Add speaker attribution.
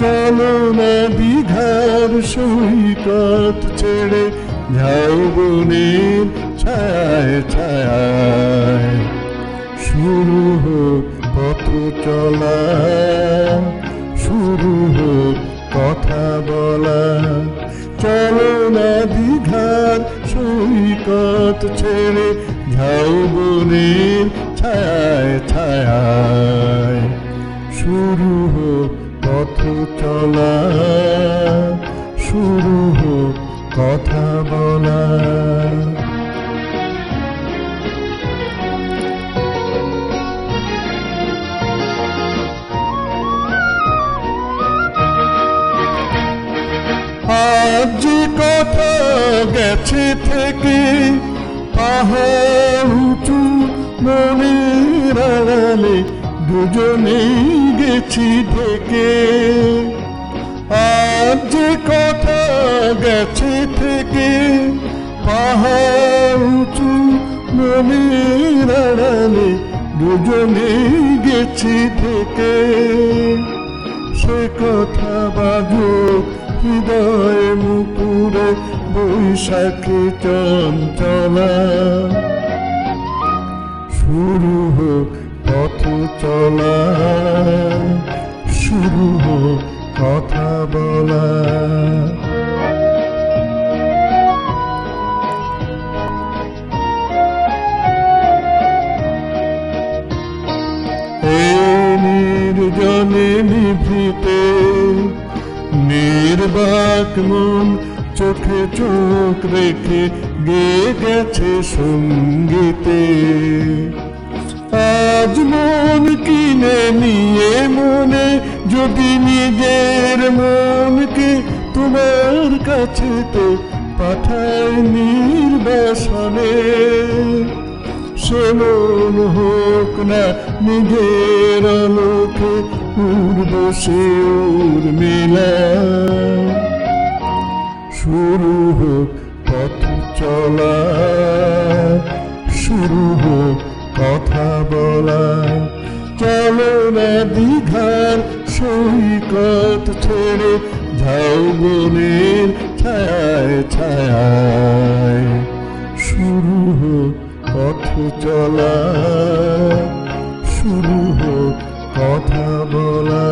Speaker 1: চলো না দীঘার সৈকত ছেড়ে বনের ছায় ছায় শুরু হোক পথ চলা, শুরু হোক কথা বলা। চলো না দীঘার সৈকত ছেড়ে বনের পথ চলা শুরু হোক কথা বলা। যে কথা গেছে থেকে পাহাড় উঁচু মনের আড়ালে দুজনেই গেছি থেকে আজ কথা গেছে থেকে পাহাড় উঁচু দুজনেই গেছি থেকে। সে কথা বাজুক হৃদয় মুকুরে বৈশাখী চঞ্চলা। শুরু হোক পথ চলা। শুরু কথা বলা। নির্জনে নিভৃতে নির্বাক মন চোখে চোখ রেখে গে গেছে সঙ্গীতে। আজ মন কিনে নিয়ে যদি নিজের মনকে তোমার কাছে তো পাঠায় নির্বাসনে, সে মন হোক না নিজের আলোকে উর্বশে উর্মিলা শুরু হোক পথ চলা, শুরু হোক কথা বলা, চলো না দীঘার সৈকত ছেড়ে যাও বনের ছায় ছায় শুরু পথ চলা শুরু কথা বলা।